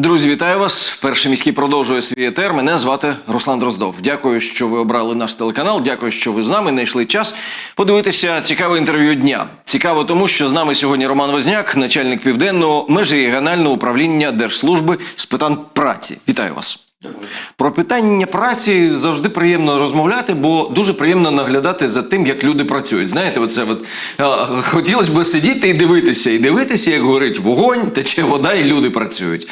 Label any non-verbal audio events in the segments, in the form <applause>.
Друзі, вітаю вас. Перший міський продовжує свій етер. Мене звати Руслан Дроздов. Дякую, що ви обрали наш телеканал. Дякую, що ви з нами знайшли час подивитися цікаве інтерв'ю дня. Цікаво, тому що з нами сьогодні Роман Возняк, начальник південного межрегіонального управління Держслужби з питань праці. Вітаю вас. Про питання праці завжди приємно розмовляти, бо дуже приємно наглядати за тим, як люди працюють. Знаєте, оце от хотілося б сидіти і дивитися, і дивитися, як горить вогонь, тече вода, і люди працюють.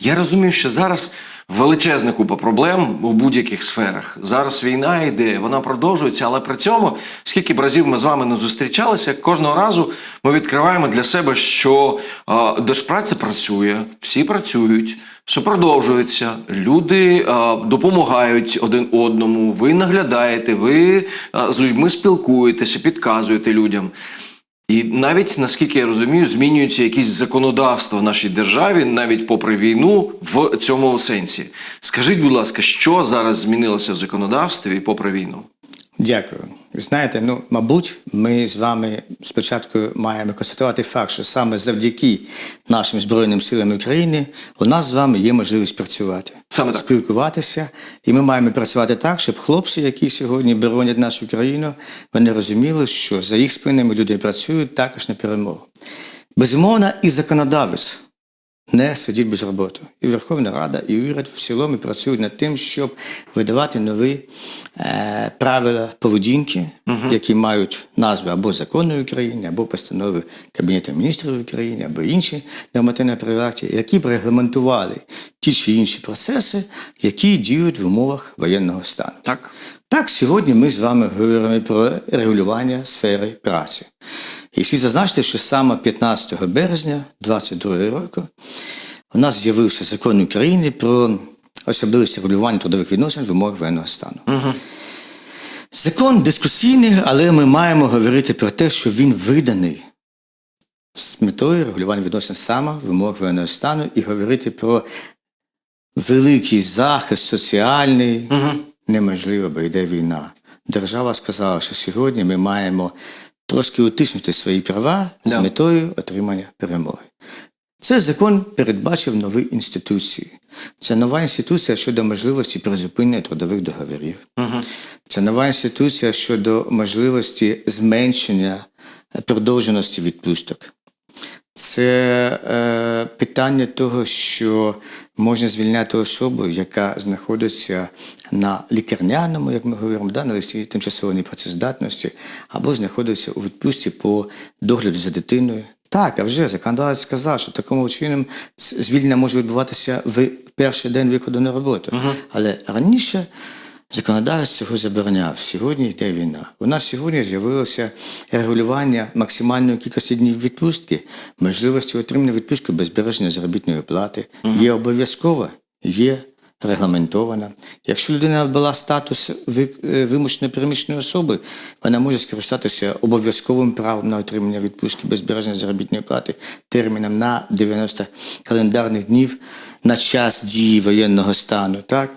Я розумію, що зараз величезна купа проблем у будь-яких сферах. Зараз війна йде, вона продовжується, але при цьому, скільки б разів ми з вами не зустрічалися, кожного разу ми відкриваємо для себе, що е, держпраця працює, всі працюють. Все продовжується. Люди е, допомагають один одному. Ви наглядаєте, ви е, з людьми спілкуєтеся, підказуєте людям. І навіть наскільки я розумію, змінюються якісь законодавства в нашій державі, навіть попри війну, в цьому сенсі. Скажіть, будь ласка, що зараз змінилося в законодавстві попри війну? Дякую. Ви знаєте, ну мабуть, ми з вами спочатку маємо констатувати факт, що саме завдяки нашим Збройним силам України у нас з вами є можливість працювати, Саме так. спілкуватися, і ми маємо працювати так, щоб хлопці, які сьогодні боронять нашу країну, вони розуміли, що за їх спинами люди працюють також на перемогу. Безумовно, і законодавець не сидіть без роботи. І Верховна Рада, і уряд в цілому працюють над тим, щоб видавати нові е, правила поведінки, які мають назви або закону України, або постанови Кабінету міністрів України, або інші нормативні акти, які б регламентували ті чи інші процеси, які діють в умовах воєнного стану. Так. Так, сьогодні ми з вами говоримо про регулювання сфери праці. І слід зазначити, що саме 15 березня 2022 року у нас з'явився закон України про особливості регулювання трудових відносин в умовах воєнного стану. Угу. Закон дискусійний, але ми маємо говорити про те, що він виданий з метою регулювання відносин саме в умовах воєнного стану і говорити про великий захист соціальний Угу. неможливо, бо йде війна. Держава сказала, що сьогодні ми маємо трошки утиснути свої права з метою отримання перемоги. Цей закон передбачив нові інституції. Це нова інституція щодо можливості призупинення трудових договорів. Угу. Це нова інституція щодо можливості зменшення продовженості відпусток. Це е, питання того, що можна звільняти особу, яка знаходиться на лікарняному, як ми говоримо, да, на листі тимчасової непрацездатності, або знаходиться у відпустці по догляду за дитиною. Так, а вже законодавець сказав, що такому чином звільнення може відбуватися в перший день виходу на роботу. Але раніше Законодавець цього забороняв. Сьогодні йде війна. У нас сьогодні з'явилося регулювання максимальної кількості днів відпустки, можливості отримання відпустки без збереження заробітної плати. Є обов'язкова, є регламентована. Якщо людина була статус е, переміщеної особи, вона може скористатися обов'язковим правом на отримання відпустки без збереження заробітної плати терміном на 90 календарних днів на час дії воєнного стану. Так?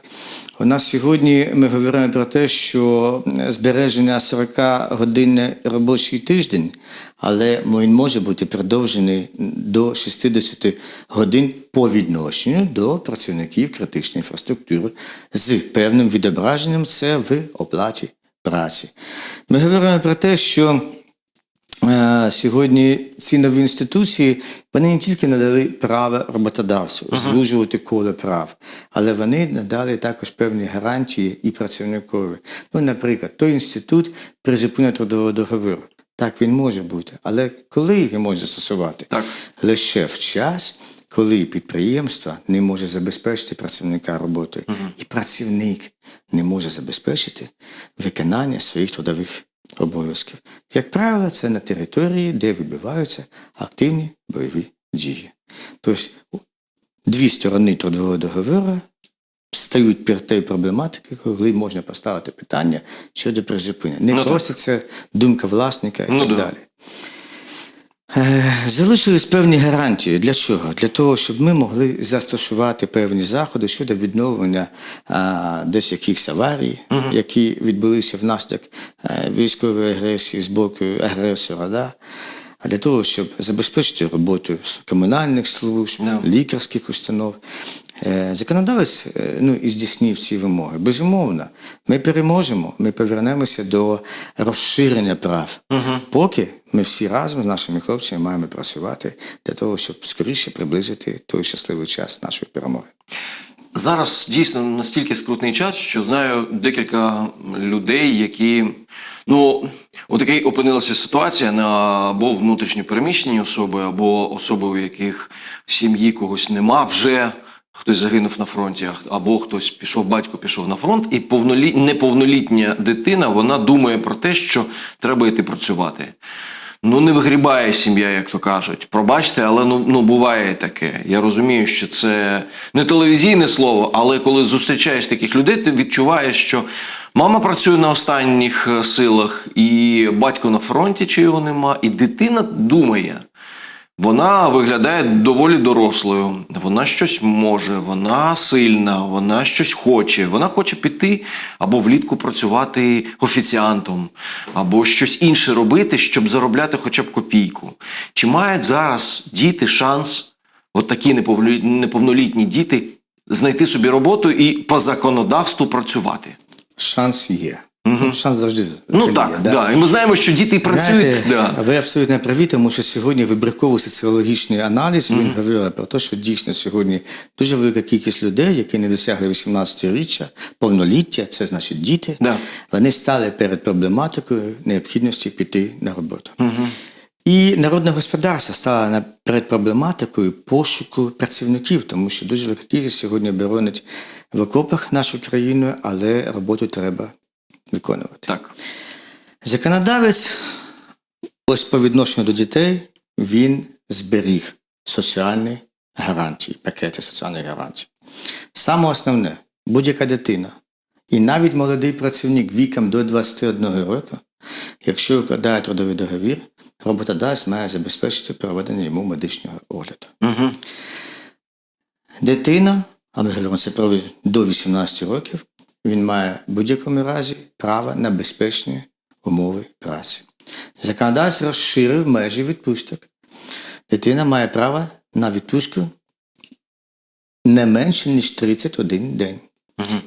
У нас сьогодні ми говоримо про те, що збереження 40 годинний робочий тиждень, але він може бути продовжений до 60 годин по відношенню до працівників критичної інфраструктури з певним відображенням це в оплаті праці. Ми говоримо про те, що Е, Сьогодні ці нові інституції вони не тільки надали право роботодавцю звужувати коло прав, але вони надали також певні гарантії і працівникові. Ну, наприклад, той інститут призупинення трудового договору. Так він може бути, але коли його може застосувати? Так. Лише в час, коли підприємство не може забезпечити працівника роботою, і працівник не може забезпечити виконання своїх трудових обов'язків. Як правило, це на території, де відбуваються активні бойові дії. Тобто дві сторони трудового договору стають перед тією проблематикою, коли можна поставити питання щодо призупинення. Не Ну, так. це думка власника і Ну, так да. далі. Е, Залишились певні гарантії. Для чого? Для того, щоб ми могли застосувати певні заходи щодо відновлення а, десь якихось аварій, які відбулися внаслідок е, військової агресії з боку агресора. Да? а для того, щоб забезпечити роботу комунальних служб, Да. лікарських установ. Е, Законодавець е, ну, і здійснив ці вимоги. Безумовно, ми переможемо, ми повернемося до розширення прав. Поки ми всі разом з нашими хлопцями маємо працювати для того, щоб скоріше приблизити той щасливий час нашої перемоги. Зараз дійсно настільки скрутний час, що знаю декілька людей, які ну отакий опинилася ситуація на або внутрішньо переміщені особи, або особи, у яких в сім'ї когось нема вже. Хтось загинув на фронті, або хтось пішов, батько пішов на фронт, і повнолі... неповнолітня дитина вона думає про те, що треба йти працювати. Ну, не вигрібає сім'я, як то кажуть. Пробачте, але ну, ну буває таке. Я розумію, що це не телевізійне слово, але коли зустрічаєш таких людей, ти відчуваєш, що мама працює на останніх е, силах, і батько на фронті, чи його нема, і дитина думає. Вона виглядає доволі дорослою. Вона щось може, вона сильна, вона щось хоче. Вона хоче піти або влітку працювати офіціантом, або щось інше робити, щоб заробляти хоча б копійку. Чи мають зараз діти шанс, от такі неповнолі- неповнолітні діти, знайти собі роботу і по законодавству працювати? Шанс є. Ну, Шанс завжди Ну є, так, да. да. і ми знаємо, що діти працюють. Знаєте, да. Ви абсолютно праві, тому що сьогодні вибірковий соціологічний аналіз він говорив про те, що дійсно сьогодні дуже велика кількість людей, які не досягли 18-річчя, повноліття, це значить діти, Да. вони стали перед проблематикою необхідності піти на роботу. І народне господарство стало перед проблематикою пошуку працівників, тому що дуже велика кількість сьогодні боронить в окопах нашу країну, але роботу треба виконувати. Так. Законодавець, ось по відношенню до дітей, він зберіг соціальні гарантії, пакети соціальних гарантій. Саме основне, будь-яка дитина, і навіть молодий працівник віком до 21 року, якщо укладає трудовий договір, роботодавець має забезпечити проведення йому медичного огляду. Угу. Дитина, а ми говоримо це про до 18 років, він має в будь-якому разі право на безпечні умови праці. Законодавець розширив межі відпусток. Дитина має право на відпустку не менше, ніж 31 день.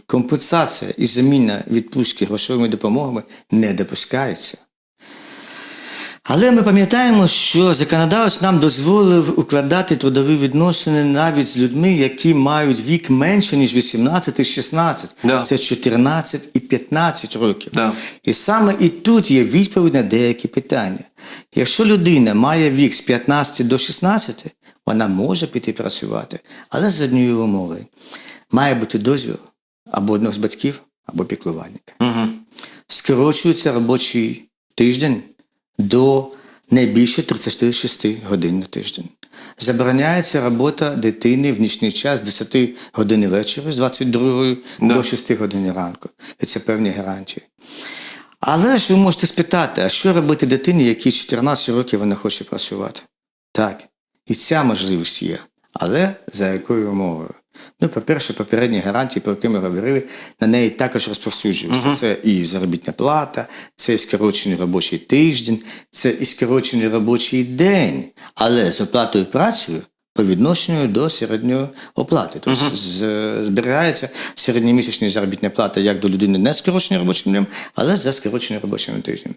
Компенсація і заміна відпустки грошовими допомогами не допускається. Але ми пам'ятаємо, що законодавець нам дозволив укладати трудові відносини навіть з людьми, які мають вік менше, ніж 18 і 16. Да. Це 14 і 15 років. Да. І саме і тут є відповідь на деякі питання. Якщо людина має вік з 15 до 16, вона може піти працювати, але з однієї умови. Має бути дозвіл або одного з батьків, або піклувальника Угу. скорочується робочий тиждень до не більше 36 годин на тиждень. Забороняється робота дитини в нічний час з 10 години вечора, з 22 Да. до 6 години ранку. І це певні гарантії. Але ж ви можете спитати, а що робити дитині, якій 14 років вона хоче працювати? Так, і ця можливість є. Але за якою умовою? Ну, по-перше, попередні гарантії, про які ми говорили, на неї також розповсюджуються. Це і заробітна плата, це і скорочений робочий тиждень, це і скорочений робочий день, але з оплатою працею по відношенню до середньої оплати. Тобто з- зберігається середньомісячна заробітна плата як до людини не скороченим робочим днем, але за скороченим робочим тижнем.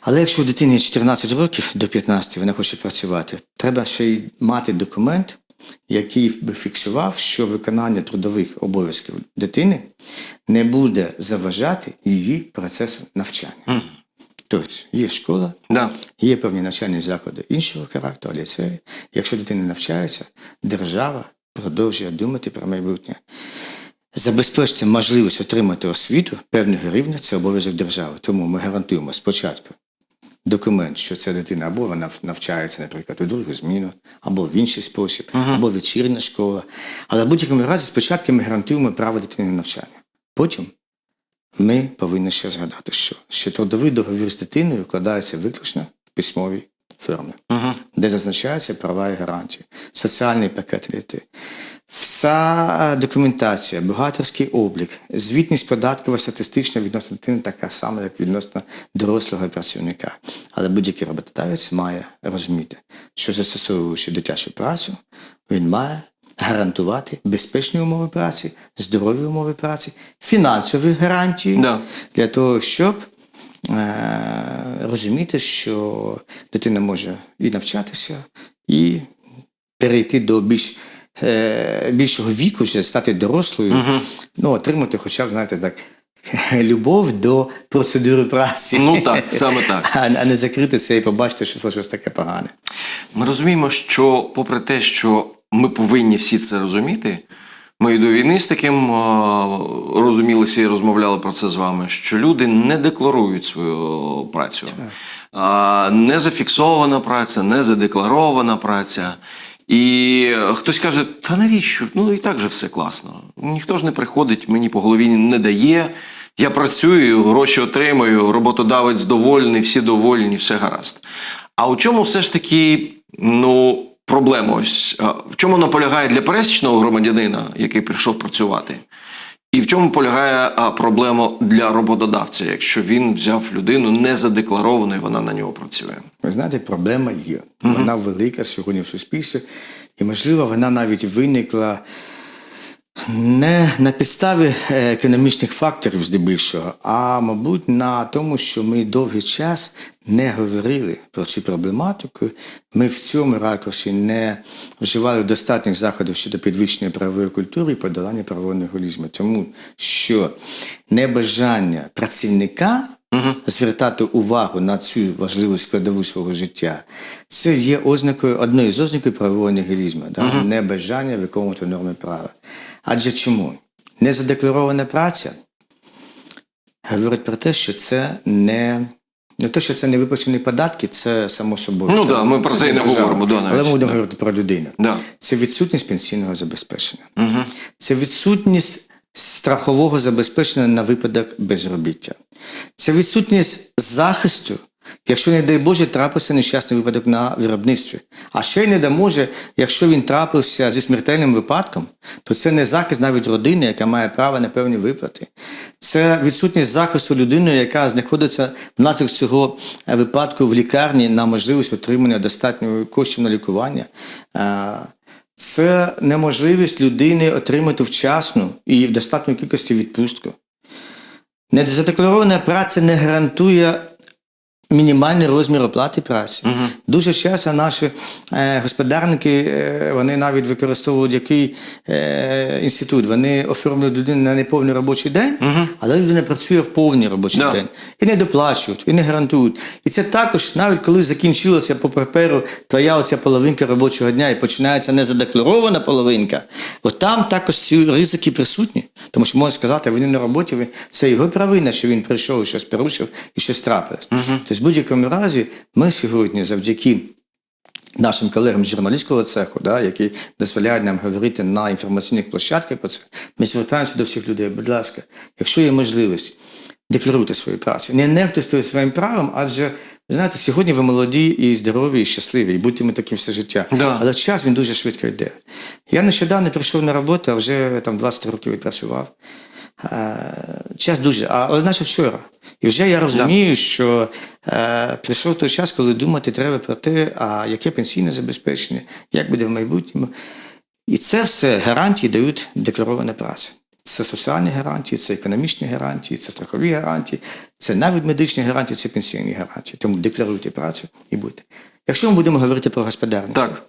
Але якщо дитині 14 років до 15 вона хоче працювати, треба ще й мати документ, який би фіксував, що виконання трудових обов'язків дитини не буде заважати її процесу навчання. Тобто є школа, Да. є певні навчальні заклади іншого характеру, ліцеї. Якщо дитина навчається, держава продовжує думати про майбутнє. Забезпечити можливість отримати освіту певного рівня це обов'язок держави. Тому ми гарантуємо спочатку документ, що ця дитина або вона навчається, наприклад, у другу зміну, або в інший спосіб, або вечірня школа. Але в будь-якому разі спочатку ми гарантуємо право дитини на навчання. Потім ми повинні ще згадати, що, що трудовий договір з дитиною вкладається виключно в письмовій формі, де зазначаються права і гарантії, соціальний пакет для дітей. Вся документація, бухгалтерський облік, звітність податкова статистична відносно дитини така сама, як відносно дорослого працівника. Але будь-який роботодавець має розуміти, що застосовуючи дитячу працю, він має гарантувати безпечні умови праці, здорові умови праці, фінансові гарантії Да. для того, щоб е, розуміти, що дитина може і навчатися, і перейти до більш, е, більшого віку, вже стати дорослою, ну, отримати хоча б, знаєте, так, <laughs> любов до процедури праці. Ну так, саме <laughs> так. А, а не закритися і побачити, що це щось таке погане. Ми розуміємо, що попри те, що ми повинні всі це розуміти, ми і до війни з таким розумілися і розмовляли про це з вами, що люди не декларують свою працю. А, не зафіксована праця, не задекларована праця. І хтось каже, та навіщо? Ну і так же все класно. Ніхто ж не приходить, мені по голові не дає. Я працюю, гроші отримую, роботодавець довольний, всі довольні, все гаразд. А у чому все ж таки ну, проблема? Ось в чому вона полягає для пересічного громадянина, який прийшов працювати? І в чому полягає проблема для роботодавця, якщо він взяв людину не задекларовану і вона на нього працює? Ви знаєте, проблема є. Вона велика сьогодні в суспільстві, і, можливо, вона навіть виникла не на підставі е, економічних факторів здебільшого, а, мабуть, на тому, що ми довгий час не говорили про цю проблематику. Ми в цьому ракурсі не вживали достатніх заходів щодо підвищення правової культури і подолання правового неголізму. Тому що небажання працівника звертати увагу на цю важливу складову свого життя, це є ознакою одною з ознакою правового нігілізму, да? небажання виконувати норми права. Адже чому? Незадекларована праця говорить про те, що це не. Не те, що це не виплачені податки, це само собою. Ну да, ми про це і не говоримо, да, навіть, Але ми будемо да. говорити про людину. Да. Це відсутність пенсійного забезпечення. Це відсутність страхового забезпечення на випадок безробіття. Це відсутність захисту, якщо, не дай Боже, трапився нещасний випадок на виробництві. А ще й не дай Боже, якщо він трапився зі смертельним випадком, то це не захист навіть родини, яка має право на певні виплати. Це відсутність захисту людини, яка знаходиться внаслідок цього е, випадку в лікарні на можливість отримання достатньо коштів на лікування. Е, Це неможливість людини отримати вчасну і в достатньої кількості відпустку. Незадекларована праця не гарантує мінімальний розмір оплати праці. Дуже часто наші е, господарники е, вони навіть використовують який е, інститут. Вони оформлюють людину на неповний робочий день, але людина працює в повний робочий Да. день. І не доплачують, і не гарантують. І це також, навіть коли закінчилася по паперу твоя оця половинка робочого дня і починається незадекларована половинка, от там також ці ризики присутні. Тому що можна сказати, він на роботі, це його провина, що він прийшов і щось порушив і щось трапилось. Тобто, в будь-якому разі, ми сьогодні завдяки нашим колегам з журналістського цеху, да, які дозволяють нам говорити на інформаційних площадках про це, ми звертаємося до всіх людей. Будь ласка, якщо є можливість, декларуйте свою працю. Не нехтуйте своїм правом, адже ви знаєте, сьогодні ви молоді і здорові, і щасливі, і будьте ми таким все життя. Да. Але час він дуже швидко йде. Я нещодавно прийшов на роботу, а вже там 20 років відпрацював. Е, Час дуже, але наче вчора. І вже я розумію, що е, прийшов той час, коли думати треба про те, а яке пенсійне забезпечення, як буде в майбутньому. І це все гарантії дають декларована праця. Це соціальні гарантії, це економічні гарантії, це страхові гарантії, це навіть медичні гарантії, це пенсійні гарантії. Тому декларуйте працю і будьте. Якщо ми будемо говорити про господарників, Так.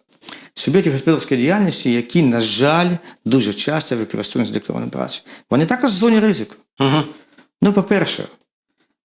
Суб'єктів господарської діяльності, які, на жаль, дуже часто використовують задекларовану працю, вони також в зоні ризику. Угу. Ну, по-перше,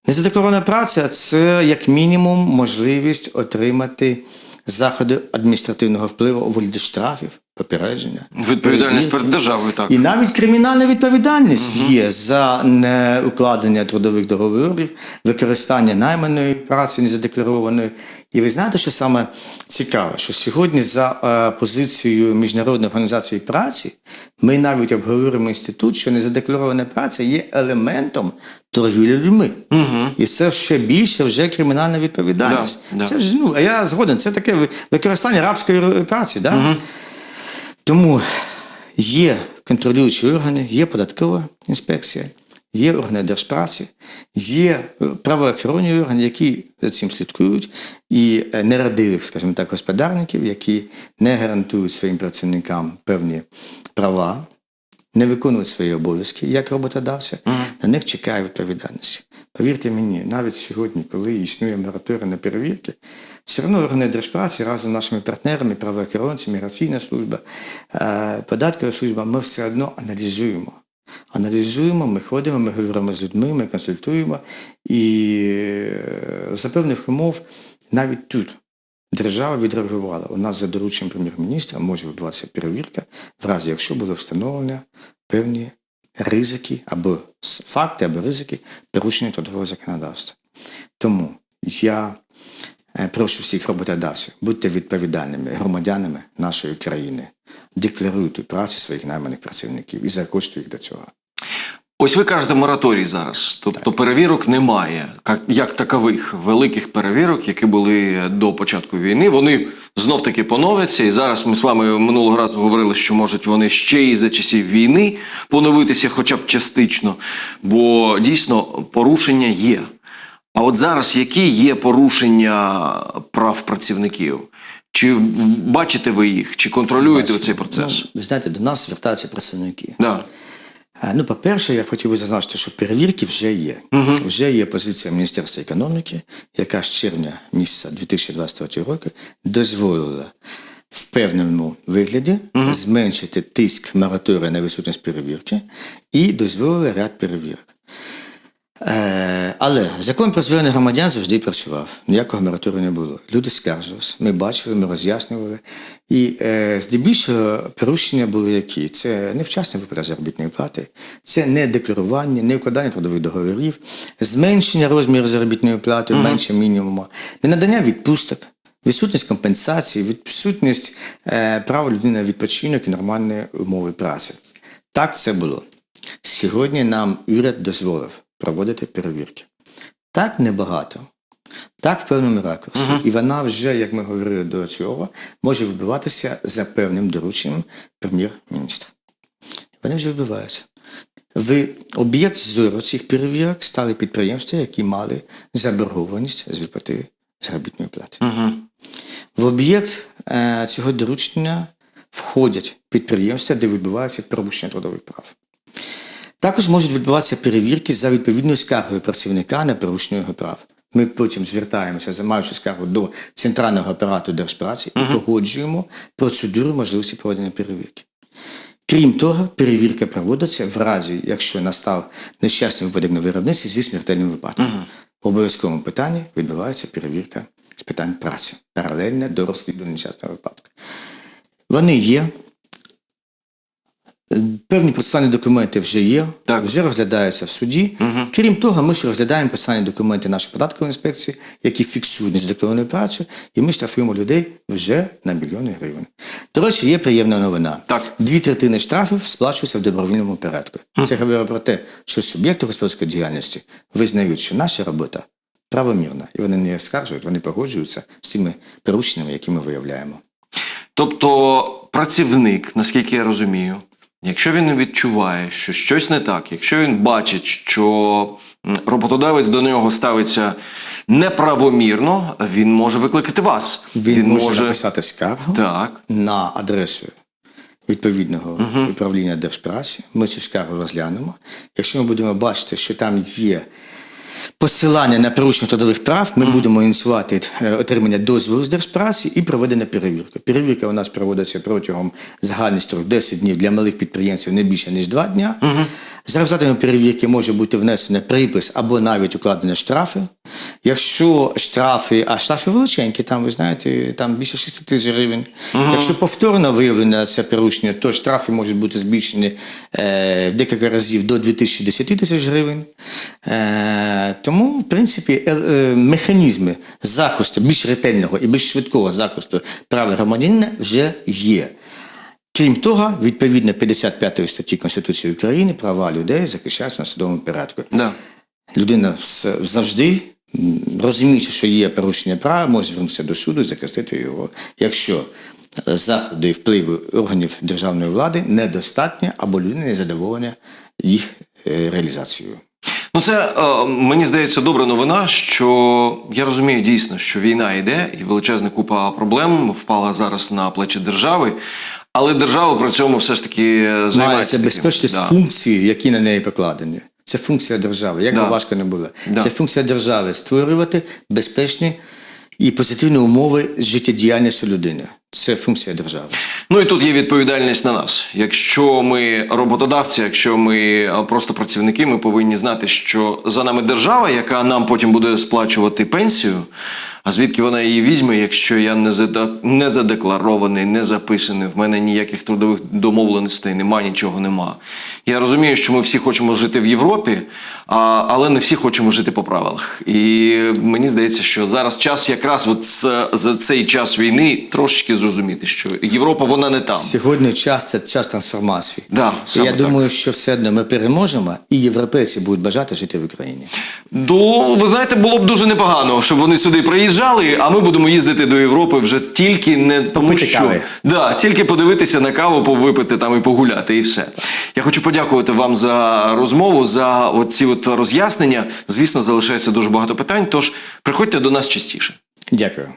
незадекларована праця це як мінімум можливість отримати заходи адміністративного впливу у вигляді штрафів, попередження. Відповідальність перед державою, так. І навіть кримінальна відповідальність є за неукладення трудових договорів, використання найманої праці незадекларованої. І ви знаєте, що саме цікаве, що сьогодні за е, позицією Міжнародної організації праці ми навіть обговорюємо інститут, що незадекларована праця є елементом торгівлі людьми. І це ще більше вже кримінальна відповідальність. Да, да. Це ж ну, а я згоден, це таке використання рабської праці. Да? Тому Є контролюючі органи, є податкова інспекція, є органи держпраці, є е, правоохоронні органи, які за цим слідкують, і е, нерадивих, скажімо так, господарників, які не гарантують своїм працівникам певні права, не виконують свої обов'язки як роботодавця, на них чекає відповідальність. Повірте мені, навіть сьогодні, коли існує мораторій на перевірки, все одно органи держпраці разом з нашими партнерами, правоохоронцями, міграційна служба, е, податкова служба, ми все одно аналізуємо. Аналізуємо, ми ходимо, ми говоримо з людьми, ми консультуємо. І е, за певних умов навіть тут держава відреагувала. У нас за дорученням прем'єр-міністра може відбуватися перевірка, в разі якщо було встановлено певні ризики або факти, або ризики порушення трудового законодавства. Тому я е, прошу всіх роботодавців, будьте відповідальними громадянами нашої країни, декларуйте працю своїх найманих працівників і заохочуйте їх до цього. Ось ви кажете мораторій зараз. Тобто перевірок немає, як, як такових великих перевірок, які були до початку війни. Вони знов таки поновляться. І зараз ми з вами минулого разу говорили, що можуть вони ще і за часів війни поновитися, хоча б частично. Бо дійсно порушення є. А от зараз які є порушення прав працівників? Чи бачите ви їх, чи контролюєте ви цей процес? Ну, ви знаєте, до нас звертаються працівники. Да. Ну, по-перше, я хотів би зазначити, що перевірки вже є. Вже є позиція Міністерства економіки, яка з червня місяця 2023 року дозволила в певному вигляді зменшити тиск мораторію на відсутність перевірки і дозволила ряд перевірок. Е, але закон про звернення громадян завжди працював. Ніякого мораторію не було. Люди скаржились, ми бачили, ми роз'яснювали. І е, здебільшого порушення були які? Це невчасне виплата заробітної плати, це не декларування, не укладання трудових договорів, зменшення розміру заробітної плати менше мінімуму, ненадання відпусток. Відсутність компенсації, відсутність е, права людини на відпочинок і нормальні умови праці. Так це було. Сьогодні нам уряд дозволив проводити перевірки. Так небагато, так в певному ракурсі. І вона вже, як ми говорили до цього, може відбуватися за певним дорученням прем'єр-міністра. Вони вже відбуваються. В об'єкт зору цих перевірок стали підприємства, які мали заборгованість з виплати заробітної плати. Угу. В об'єкт е, цього доручення входять підприємства, де відбувається порушення трудових прав. Також можуть відбуватися перевірки за відповідною скаргою працівника на порушення його прав. Ми потім звертаємося, займаючи скаргу до центрального апарату держпраці і погоджуємо процедуру можливості проведення перевірки. Крім того, перевірка проводиться в разі, якщо настав нещасний випадок на виробництві зі смертельним випадком. В обов'язковому питанні відбувається перевірка з питань праці, паралельно до розслідування нещасного випадку. Вони є. Певні процесуальні документи вже є, Так. вже розглядаються в суді. Крім того, ми ще розглядаємо процесуальні документи нашої податкової інспекції, які фіксують незадекларовану працю, і ми штрафуємо людей вже на мільйони гривень. До речі, є приємна новина. Так. Дві третини штрафів сплачуються в добровільному порядку. Це говорить про те, що суб'єкти господарської діяльності визнають, що наша робота правомірна, і вони не скаржують, вони погоджуються з тими порушеннями, які ми виявляємо. Тобто працівник, наскільки я розумію, якщо він відчуває, що щось не так, якщо він бачить, що роботодавець до нього ставиться неправомірно, він може викликати вас. Він, може, написати скаргу так. на адресу відповідного управління держпраці. Ми цю скаргу розглянемо. Якщо ми будемо бачити, що там є посилання на порушення трудових прав, ми будемо ініціювати е, отримання дозволу з держпраці і проведення перевірки. Перевірка у нас проводиться протягом загальних строк 10 днів для малих підприємців не більше ніж 2 дня. За результатами перевірки може бути внесений припис або навіть укладені штрафи. Якщо штрафи, а штрафи величенькі, там ви знаєте, там більше 6 тисяч гривень. Якщо повторно виявлено це порушення, то штрафи можуть бути збільшені е, декілька разів до 2010 тисяч гривень. Е, тому, в принципі, е, е, механізми захисту більш ретельного і більш швидкого захисту прав громадянина вже є. Крім того, відповідно 55 статті Конституції України права людей захищаються на судовому порядку. Да. Людина завжди, розуміючи, що є порушення права, може звернутися до суду і захистити його. Якщо заходи впливу органів державної влади недостатньо або людина не задоволена їх е, реалізацією. Ну, це е, мені здається добра новина, що я розумію дійсно, що війна йде, і величезна купа проблем впала зараз на плечі держави. Але держава при цьому все ж таки займається. Має таким. Да. функції, які на неї покладені. Це функція держави, як Да. би важко не було. Да. Це функція держави створювати безпечні і позитивні умови з життєдіяльністю людини. Це функція держави. Ну і тут є відповідальність на нас. Якщо ми роботодавці, якщо ми просто працівники, ми повинні знати, що за нами держава, яка нам потім буде сплачувати пенсію. А звідки вона її візьме, якщо я не задекларований, не записаний, в мене ніяких трудових домовленостей нема, нічого нема. Я розумію, що ми всі хочемо жити в Європі, а, але не всі хочемо жити по правилах. І мені здається, що зараз час якраз от за цей час війни трошечки зрозуміти, що Європа вона не там. Сьогодні час це час трансформації. Да, і я так. думаю, що все одно ми переможемо, і європейці будуть бажати жити в Україні. Ну, ви знаєте, було б дуже непогано, щоб вони сюди приїжджали, а ми будемо їздити до Європи вже тільки не тому, Попити що кави. да, тільки подивитися на каву, повипити там і погуляти, і все. Я хочу подякувати вам за розмову, за оці от роз'яснення. Звісно, залишається дуже багато питань. Тож приходьте до нас частіше. Дякую.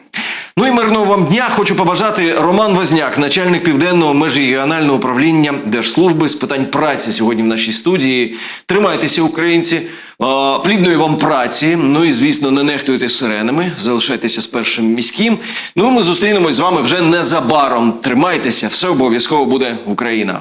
Ну і мирного вам дня хочу побажати Роман Возняк, начальник південного межрегіонального управління Держслужби з питань праці сьогодні в нашій студії. Тримайтеся, українці, плідної вам праці. Ну і звісно, не нехтуйте сиренами. Залишайтеся з першим міським. Ну ми зустрінемось з вами вже незабаром. Тримайтеся, все обов'язково буде Україна.